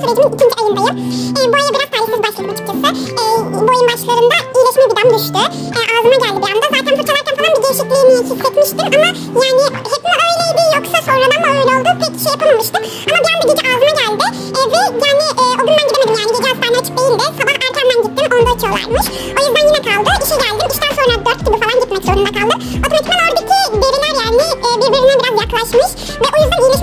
sürecimin ikinci ayındayım. E, bu aya biraz talihsiz başladım açıkçası. E, bu başlarında iyileşme birden düştü. E, ağzıma geldi bir anda. Zaten fırçalarken falan bir değişikliğini hissetmiştim ama yani hep mi öyleydi yoksa sonradan mı öyle oldu pek şey yapamamıştım. Ama bir anda gece ağzıma geldi. E, ve yani e, o gün ben gidemedim yani gece hastane açık değildi. Sabah erkenden gittim onda açıyorlarmış. O yüzden yine kaldı. İşe geldim. İşten sonra dört gibi falan gitmek zorunda kaldım. Otomatikman oradaki deriler yani e, birbirine biraz yaklaşmış. Ve o yüzden iyileşme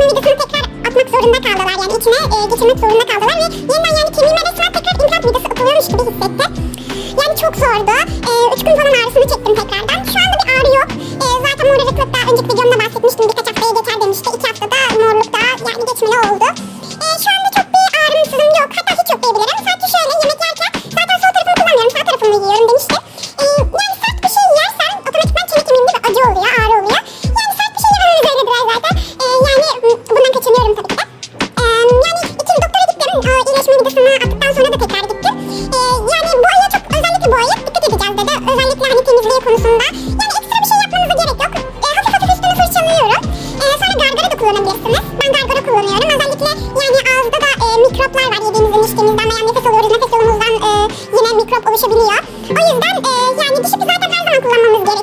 zorunda kaldılar. Yani içine e, geçirmek zorunda kaldılar. Ve yeniden yani kemiğime resmen tekrar implant vidası atılıyormuş gibi hissettim. Yani çok zordu. E, üç gün falan ağrısını çektim tekrardan. Şu anda bir ağrı yok. E, zaten morarıklıkta önceki videomda bahsetmiştim. Birkaç haftaya geçer demişti. İki haftada morlukta yani geçmeli oldu. İyileşme vidasını attıktan sonra da tekrar gittim. E, yani bu aya çok özellikle bu aya dikkat edeceğiz dedi. Özellikle hani temizliği konusunda. Yani ekstra bir şey yapmanıza gerek yok. E, hafif hafif üstünü fırçalıyorum. E, sonra gargara da kullanabilirsiniz. Ben gargara kullanıyorum. Özellikle yani ağızda da e, mikroplar var yediğimizden içtiğimizden veya nefes alıyoruz. Nefes yolumuzdan e, yine mikrop oluşabiliyor. O yüzden e, yani dişi zaten her zaman kullanmamız gerekiyor.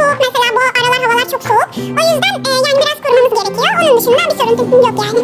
Soğuk mesela bu aralar havalar çok soğuk. O yüzden e, yani biraz korumamız gerekiyor. Onun dışında bir sorun yok yani.